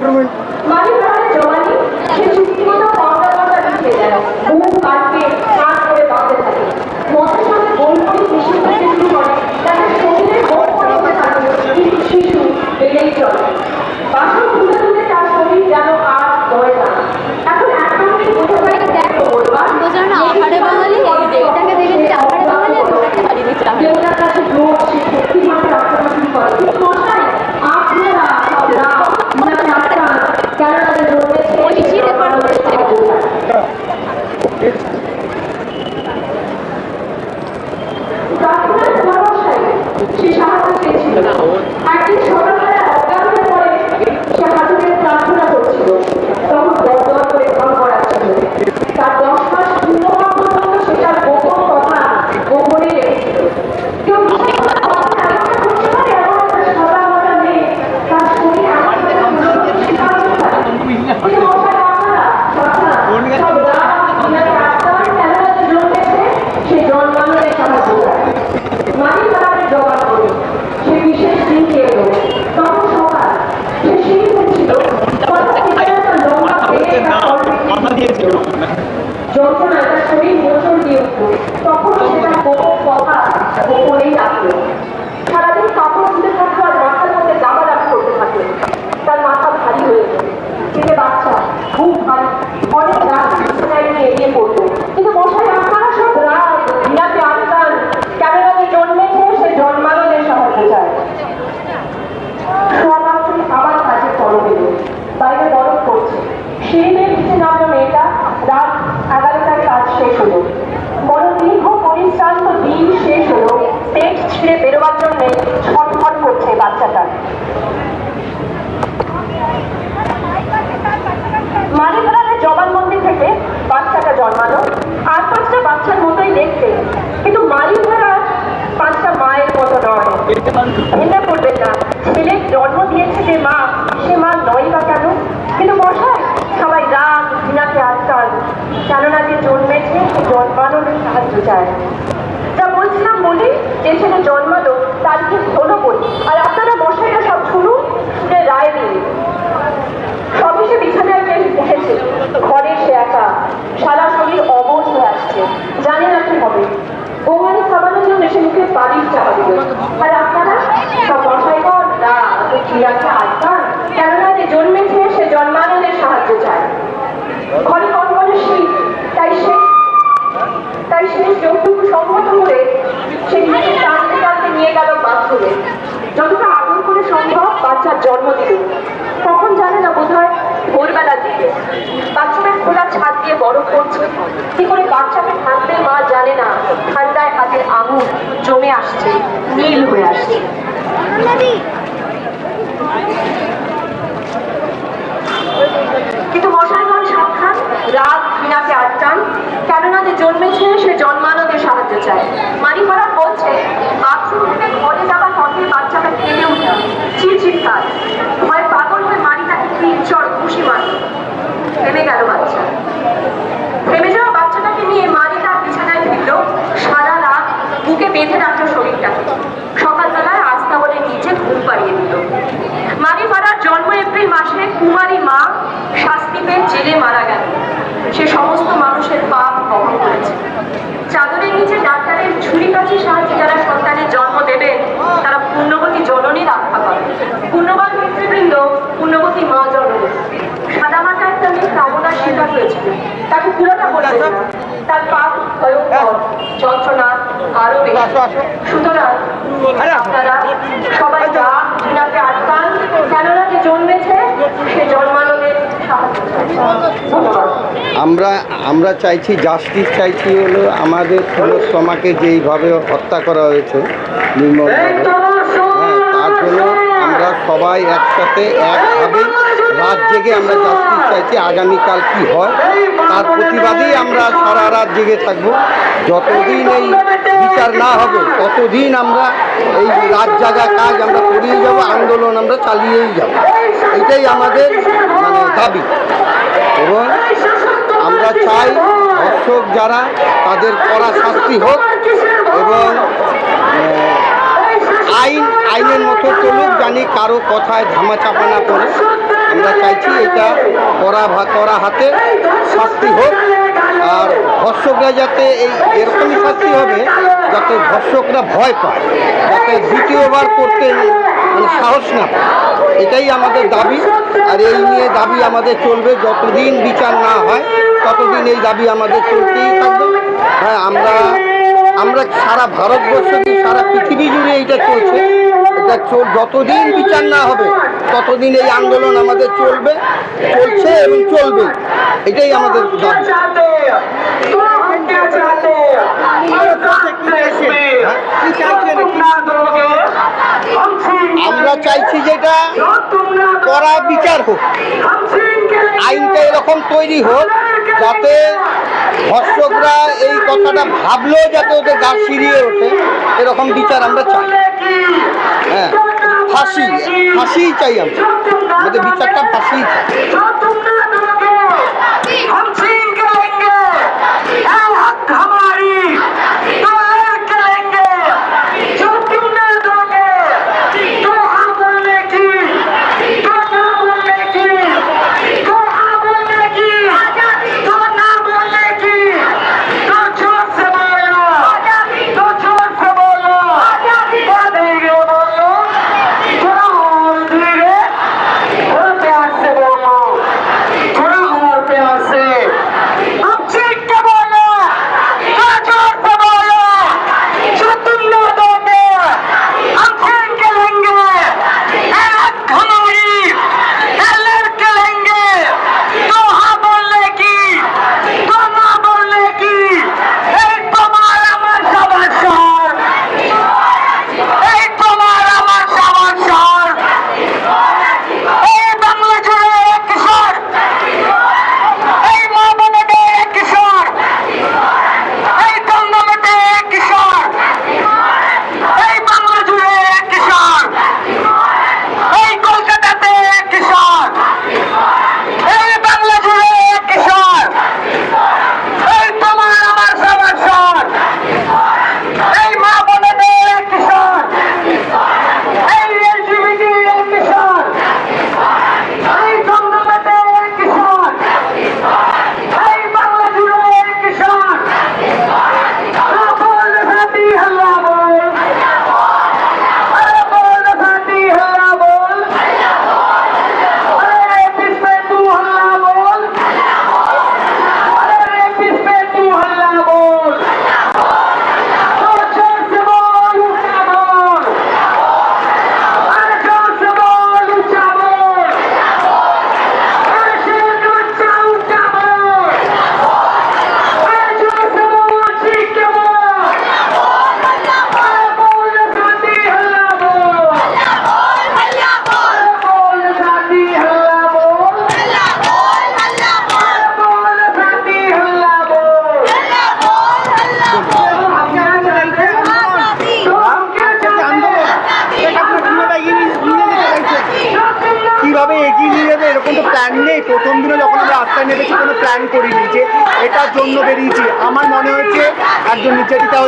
betterment. কলকে যন্ত্রণায় তার শরীর দিয়ে তখন সেটা গোপন কথা গোপনেই রাখল সারাদিন কাপড় ধুতে থাকতো আর মাথার মধ্যে জামা দাবি করতে থাকল তার মাথা ভারী হয়ে গেল ছেলে বাচ্চা খুব ভারী অনেক রাত বিছানায় নিয়ে এগিয়ে পড়তো কিন্তু মশাই আপনারা সব রাত বিনাতে আটকান কেননা যে জন্মেছে সে জন্মানোদের সাহায্য চায় সোয়ামাত্রই আবার কাজে ফলন এলো বাইরে বরফ পড়ছে সিঁড়িতে নিচে নামলো মেয়েটা রাত এগারোটায় কাজ শেষ হলো বড় দীর্ঘ পরিশ্রান্ত দিন শেষ হলো পেট ছিঁড়ে বেরোবার জন্য ছটফট করছে বাচ্চাটা মালিকরানের জবানবন্দি থেকে বাচ্চাটা জন্মানো আর পাঁচটা বাচ্চার মতোই দেখতে কিন্তু মালিকরা পাঁচটা মায়ের মতো নয় ভেঙে পড়বেন না ছেলে জন্ম দিয়েছে যে মা সে মা নয় বা কেন কিন্তু মশাই সবাই রাগ ঘৃণাকে আটকান কেননা যে জন্মেছে সে জন্মানোর চায় যা বলছিলাম বলি যে ছেলে জন্মালো, তার কি হলো বলি আর আপনারা মশাইরা সব শুনুন শুনে রায় দিন সবে সে বিছানায় উঠেছে। ঘরে সে একা। সারা শরীর অবশ হয়ে আসছে। জানে না কি হবে। বৌমানি খাবানোর জন্য সে মুখে বাড়ির চাপা দিল। আর আপনারা সব মশাইগণ না ক্রিয়াকে আটকান কেননা যে জন্মেছে, সে জন্মানোদের সাহায্য চায়। ঘরে কনকনে শীত তাই সে শেষ যৌতুক সম্মত করে সে নিজেকে টানতে টানতে নিয়ে গেল বাথরুমে। যতটা আদর করে সম্ভব বাচ্চার জন্ম দিল জানে না বোধ হয় ভোরবেলার দিকে। বাথরুমের ছাদ দিয়ে বরফ পড়ছে কি করে বাচ্চাকে ঠান্ডে মা জানে না। ঠান্ডায় হাতের আঙুল জমে আসছে, নীল হয়ে আসছে কিন্তু মশাইগণ সাবধান রাগ ঘৃণাকে আটকান কেননা যে জন্মেছে সে জন্মানোকে সাহায্য চায় মানিকরা বলছে বাথরুম থেকে ঘরে যাওয়ার পথে বাচ্চাটা কেঁদে উঠল চিরচিৎকার ভয় পাগল হয়ে মারি তাকে চড় খুশি মারল থেমে গেল বাচ্চা থেমে যাওয়া বাচ্চাটাকে নিয়ে মারি তার বিছানায় ফিরল সারা রাত বুকে বেঁধে রাখল শরীরটাকে সকালবেলায় আস্তাবলের নিচে ঘুম পাড়িয়ে দিল মারি মারার জন্ম এপ্রিল মাসে কুমারী মা শাস্তি পেয়ে জেলে মারা গেল সে সমস্ত মানুষের পাপ বহন করেছে চাদরের নিচে ডাক্তারের ছুরি কাছে সাহায্যে যারা সন্তানের জন্ম দেবেন তারা পুণ্যবতী জননী রক্ষা করে পুণ্যবান পিতৃবৃন্দ পুণ্যবতী মা জননী সাদা একটা মেয়ে কামনার শিকার হয়েছিল। তাকে পুরোটা বলবে না তার পাপ ভয়ঙ্কর যন্ত্রণা আরও বেশি। সুতরাং আপনারা সবাই যা ঘৃণাকে আটকান কেননা যে জন্মেছে সে জন্মানোদের আমরা আমরা চাইছি জাস্টিস চাইছি হলো আমাদের ফুলসমাকে যেইভাবে হত্যা করা হয়েছে নির্মমভাবে। হ্যাঁ তার জন্য সবাই একসাথে একভাবে রাত জেগে আমরা জাস্টিস চাইছি আগামীকাল কি হয়। তার প্রতিবাদেই আমরা সারা রাত জেগে থাকব। যতদিন এই বিচার না হবে, ততদিন আমরা এই রাত জাগা কাজ আমরা করিয়ে যাব, আন্দোলন আমরা চালিয়েই যাব। এটাই আমাদের মানে দাবি। এবং আমরা চাই দর্শক যারা তাদের করা শাস্তি হোক এবং আইন, আইনের মতো চলুক, জানি কারও কথায় ধামা চাপা না করে। আমরা চাইছি এটা করা করা হাতে, শাস্তি হোক। আর ধর্ষকরা যাতে এই, এরকমই শাস্তি হবে, যাতে ধর্ষকরা ভয় পায়, যাতে দ্বিতীয়বার করতে মানে সাহস না পায়। এটাই আমাদের দাবি, আর এই নিয়ে দাবি আমাদের চলবে। যতদিন বিচার না হয়, ততদিন এই দাবি আমাদের চলতেই থাকবে। হ্যাঁ আমরা আমরা সারা ভারতবর্ষ কি সারা পৃথিবী জুড়ে এইটা চলছে। এটা চল যতদিন বিচার না হবে, ততদিন এই আন্দোলন আমাদের চলবে, চলছে এবং চলবে। এটাই আমাদের দাবি। আমরা চাইছি যেটা করা বিচার হোক। আইনটা এরকম তৈরি হোক যাতে ধর্ষকরা এই কথাটা ভাবলেও যাতে ওদের গা সিরিয়ে ওঠে, এরকম বিচার আমরা চাই। হ্যাঁ ফাঁসি, ফাঁসিই চাই আমরা। আমাদের বিচারটা ফাঁসিই চাই।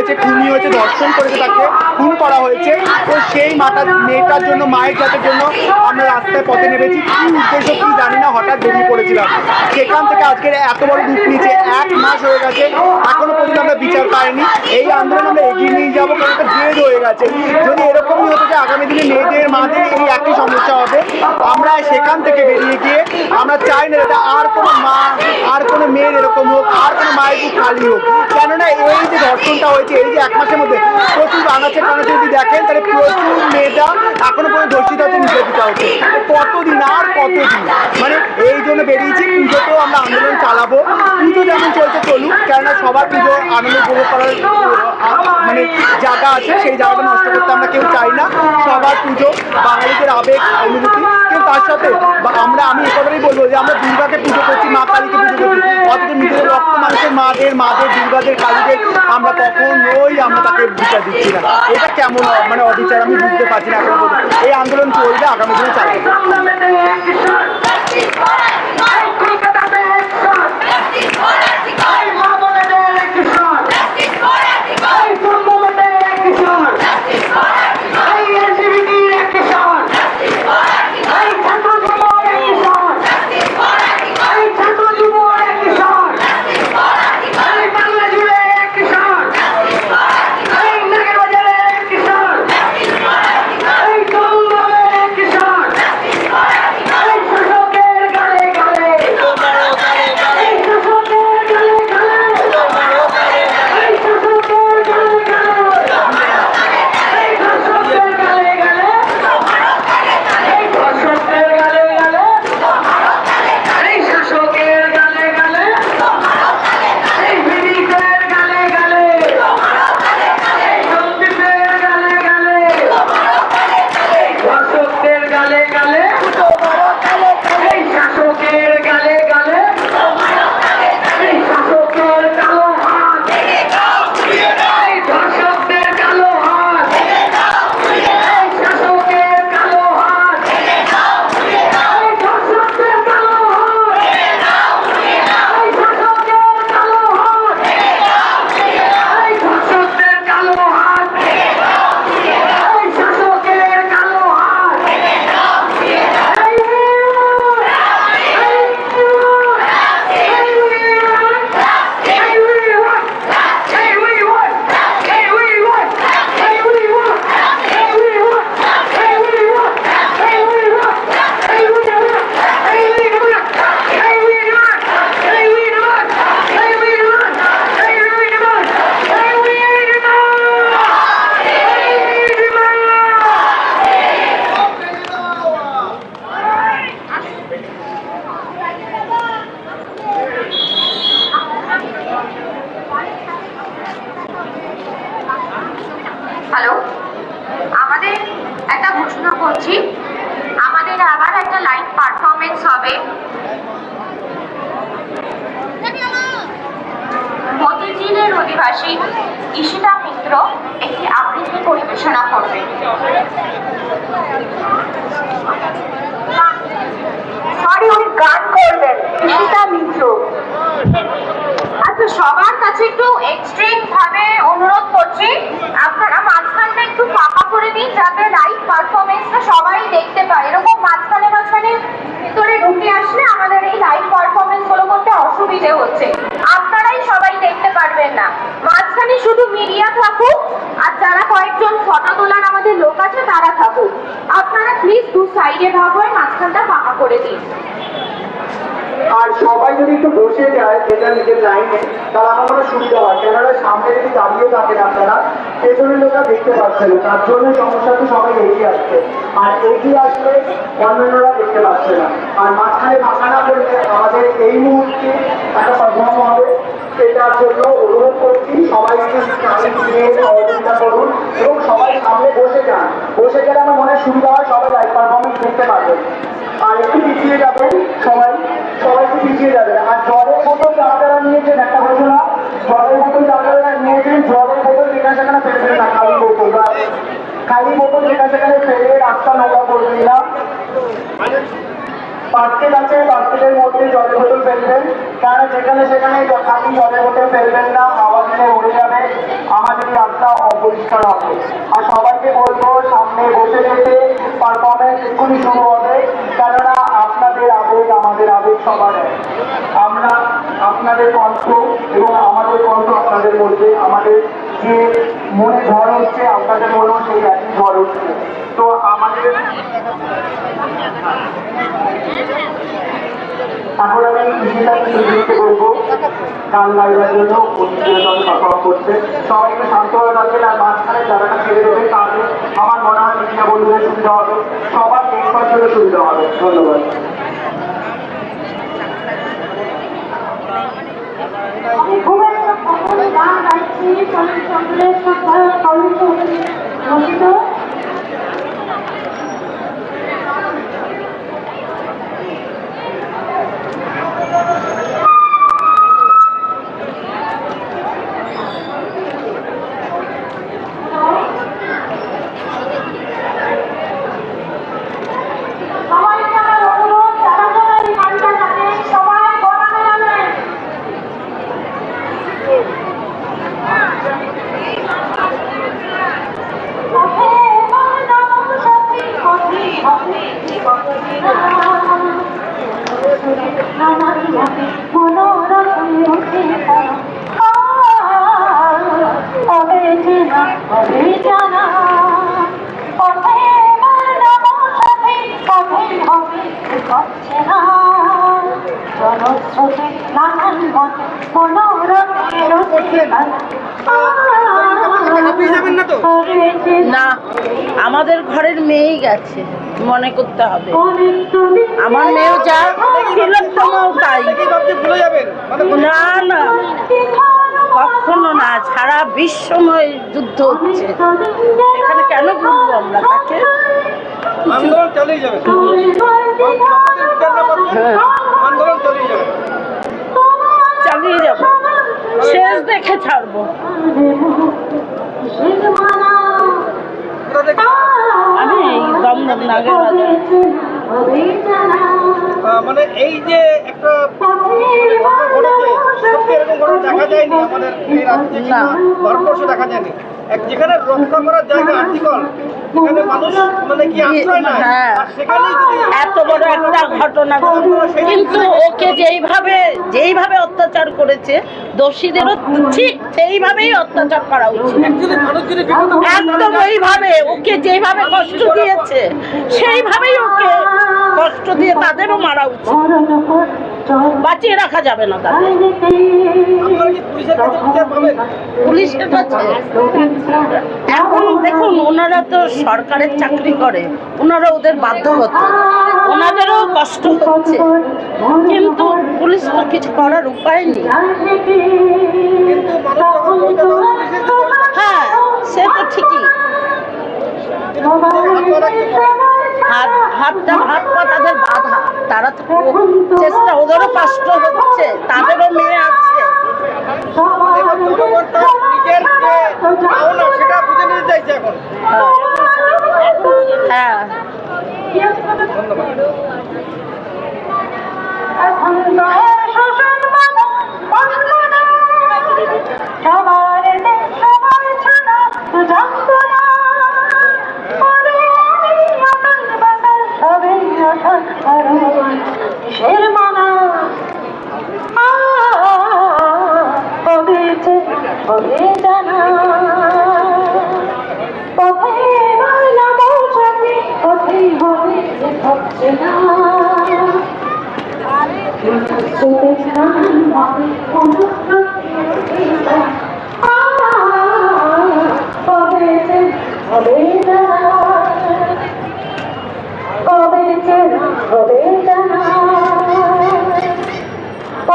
হয়েছে খুনি হয়েছে ধর্ষণ করেছে তাকে, খুন করা হয়েছে। তো সেই মাটা মেয়েটার জন্য, মায়ের জাতের জন্য আমরা রাস্তায় পথে নেমেছি। কি উদ্দেশ্য, কি জানি না, হঠাৎ বেরিয়ে পড়েছিলাম। সেখান থেকে আজকের এত বড় রূপ নিয়েছে এক মাস হয়ে গেছে, এখনও পর্যন্ত আমরা বিচার পাইনি। এই আন্দোলন আমরা এগিয়ে নিয়ে যাব, কারণ একটা জেদ হয়ে গেছে। যদি এরকমই হতো যে আগামী দিনে মেয়েদের, মাদের এই একই সমস্যা হবে। আমরা সেখান থেকে বেরিয়ে গিয়ে, আমরা চাই না যাতে আর কোনো মা, আর কোনো মেয়ের এরকম হোক, আর কোনো মায়ের বুক খালি হোক। কেননা এই যে ধর্ষণটা হয়েছে, এই যে এক মাসের মধ্যে প্রচুর আনাচে কানাচে যদি দেখেন, তাহলে প্রচুর মেয়েটা এখনও পর্যন্ত ধর্ষিত হচ্ছে নির্যাতিত হচ্ছে। কতদিন আর কতদিন? মানে এই জন্য বেরিয়েছি, পুজোতেও আমরা আন্দোলন চালাবো। পুজো যেমন চলছে চলুক, কেননা সবার পুজো আনন্দ উপভোগ করার মানে জায়গা আছে, সেই জায়গাটা নষ্ট করতে আমরা কেউ চাই না। সবার পুজো, বাঙালিদের আবেগ অনুভূতি তার সাথে, বা- আমরা, আমি এ বলব যে আমরা দুর্গাকে পুজো করছি, মা কালীকে পুজো করছি। অথচ নিজেদের রক্ত মানুষের মাদের মাদের, দুর্গাদের, কালীদের আমরা কখনোই আমরা তাকে বিচার দিচ্ছি না। এটা কেমন মানে অবিচার, আমি বুঝতে পারছি না এখন। এই আন্দোলন চলবে, আগামী দিনে চালাবো। হবে। মতিঝিলের অধিবাসী ঈশিতা মিত্র একটি আবৃত্তি পরিবেশনা করবে। সরি, উনি গান করবেন, ঈশিতা মিত্র। আচ্ছা সবার কাছে একটু এক্সট্রিম ভাবে অনুরোধ করছি, আপনারা মাঝখানটা একটু ফাঁকা করে দিন, যাতে লাইভ পারফরমেন্সটা সবাই দেখতে পায়। এরকম মাঝখানে মাঝখানে ভিতরে ঢুকে আসলে আমাদের এই লাইভ পারফরমেন্সগুলো করতে অসুবিধে হচ্ছে। আপনারাই সবাই দেখতে পারবেন না। মাঝখানে শুধু মিডিয়া থাকুক, আর যারা কয়েকজন ফটো তোলার আমাদের লোক আছে, তারা থাকুক। আপনারা প্লিজ দু সাইডে ভাগ হয়ে মাঝখানটা ফাঁকা করে দিন। আর সবাই যদি একটু বসে যায়, যেটা নিজের লাইনে তাহলে আমার মনে সুবিধা হয় কেননা সামনে যদি দাঁড়িয়ে থাকেন আপনারা, পেছনের লোকরা দেখতে পাচ্ছেন না। তার জন্য সমস্যাটা সবাই এগিয়ে আসছে। আর এগিয়ে আসলে অন্যান্যরা দেখতে পাচ্ছে না। আর মাঝখানে ফাঁকা না করলে আমাদের এই মুহূর্তে একটা পারফর্ম হবে। সেটার জন্য অনুরোধ করছি, সবাই সহযোগিতা করুন এবং সবাই সামনে বসে যান। বসে গেলে আমার মনে সুবিধা হয়, সবাই লাইভ পারফরমেন্স দেখতে পারবেন। আর একটু পিছিয়ে যাবেন, সবাই সবাই একটু পিছিয়ে যাবেন। আর জলের বোতল যারা নিয়েছেন, একটা ঘোষণা, জলের বোতল যারা নিয়েছেন, জলের বোতল যেখানে সেখানে ফেলবেন না, খালি বোতল খালি বোতল যেখানে সেখানে ফেলে রাস্তা নোংরা করবেন না বাস্কেট আছে বাস্কেটের মধ্যে জলের বোতল ফেলবেন। কারণ যেখানে সেখানে খালি জলের বোতল ফেলবেন না হাওয়া দিলে উড়ে যাবে। আমাদের রাস্তা অপরিষ্কার হবে। আর সবাইকে বলব, সামনে বসে যেতে পারফরমেন্স এক্ষুনি শুরু হবে। কেননা আপনাদের আবেগ আমাদের আবেগ সবার আমরা আপনাদের কণ্ঠ এবং আমাদের কণ্ঠ আপনাদের মধ্যে, আমাদের যে মনে ঝড় হচ্ছে, আপনাদের মনেও সেই একই ঝড় হচ্ছে তো আমাদের এখন আমি করব। গান গাইবার জন্য হবে। ধন্যবাদ সবাইকে আমার অনুরোধ যারা যারা এই গানটা জানেন সবাই গড়ানে জানেন পথে মনম সখী পথে হবে পথে নানান মতে মনোরমে উঠে হবে চেনা হবে জানা পথে মনম সখী পথে হবে পথে না জনস্রোতে নানান মতে মনোরমে উঠে না আমাদের ঘরের মেয়েই গেছে মনে করতে হবে। আমার মেয়েও যা তিলোত্তমাও তাই। না না কখনো না সারা বিশ্বময় যুদ্ধ হচ্ছে। এখানে কেন ভুলবো আমরা তাকে? চালিয়ে যাবে। শেষ দেখে ছাড়বো। আমি দমদম নাগের বাজার। মানে এই যে একটা দেখা যায়নি আমাদের এই রাজ্যে দেখা যায়নি? যেখানে রক্ষা করার জায়গা আর্টিকল সেখানে মানুষ মানে কি আশ্রয় নেয়? হ্যাঁ। সেখানেই যদি এত বড় একটা ঘটনা কিন্তু ওকে যেইভাবে যেইভাবে অত্যাচার করেছে দোষীদেরও ঠিক সেইভাবেই অত্যাচার করা উচিত। একদম ওইভাবে ওকে যেইভাবে কষ্ট দিয়েছে সেইভাবেই ওকে কষ্ট দিয়ে তাদেরও মারা উচিত। বাঁচিয়ে রাখা যাবে না পুলিশের কাছে এখন দেখুন ওনারা তো সরকারের চাকরি করে। ওনারা ওদের বাধ্য হতো ওনাদেরও কষ্ট হচ্ছে। কিন্তু পুলিশ তো কিছু করার উপায় নেই। হ্যাঁ সে তো ঠিকই। করেন ভাতটা ভাত খাওয়া তাদের বাধা। তারা তো চেষ্টা ওদেরও কষ্ট হচ্ছে তাদেরও মেয়ে আছে। জনগণ তার নিজের যে পাওনা সেটা বুঝে নিতে চাইছে এখন।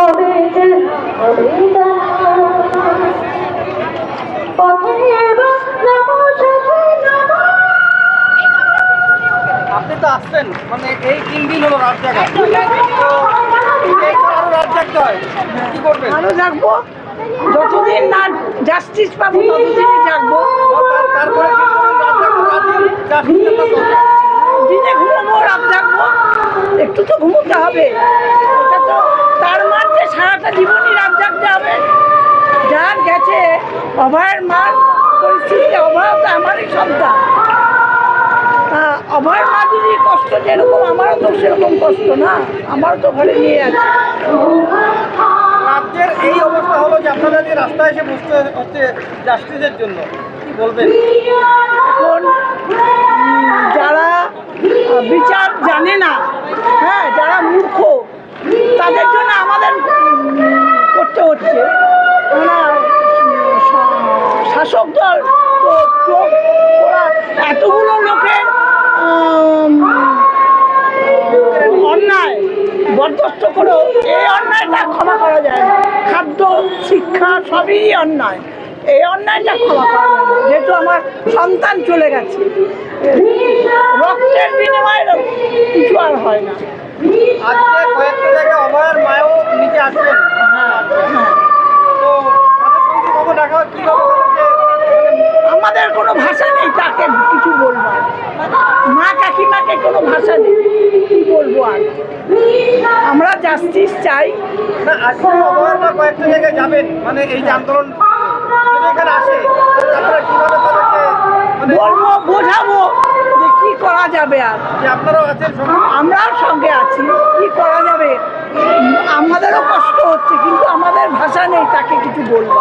হবে আপনি তো আসছেন মানে এই তিন দিন হলো রাত জায়গা রাত জাগতে হয়। কি করবেন? ভালো যতদিন না জাস্টিস পাবো তারপরে রাত জাগবো, রাত দিন ঘুমোবো রাত জাগবো। একটু তো ঘুমোতে হবে। সারাটা জীবনই রাত জাগতে হবে যার গেছে অভয়ের মার পরিস্থিতি অভয় তো আমারই সন্তান। তা অভয়ের মা যদি কষ্ট যেরকম আমারও তো সেরকম কষ্ট না? আমারও তো ঘরে নিয়ে আছে। রাজ্যের এই অবস্থা হলো যে আপনারা যে রাস্তায় এসে বসতে হচ্ছে জাস্টিসের জন্য কি বলবেন? এখন যারা বিচার জানে না হ্যাঁ যারা মূর্খ তাদের জন্য আমাদের করতে হচ্ছে। উম, শাসক দল তো ওরা এতগুলো লোকের অন্যায় বরদস্ত করেও এই অন্যায়টা ক্ষমা করা যায় না। খাদ্য শিক্ষা সবই অন্যায়। এই অন্যায়টা ক্ষমা করা যেহেতু আমার সন্তান চলে গেছে রক্তের বিনিময়ে কিছু আর হয় না। আজকে কয়েকটা জায়গায় অভয়ের মায়ও নিচে হ্যাঁ তো তাদের সঙ্গে কখন দেখা কীভাবে আমাদের কোনো ভাষা নেই তাকে কিছু বলব মা কাকিমাকে কোনো ভাষা নেই কি বলব আর? আমরা জাস্টিস চাই। না আজকে মা কয়েকটা জায়গায় যাবেন মানে এই যে আন্দোলন এখানে আসে আপনারা কীভাবে তাদেরকে মানে বলব বোঝাবো। করা যাবে আর? আমরা সঙ্গে? আমরাও সঙ্গে আছি। কি করা যাবে? আমাদেরও কষ্ট হচ্ছে কিন্তু আমাদের ভাষা নেই তাকে কিছু বলব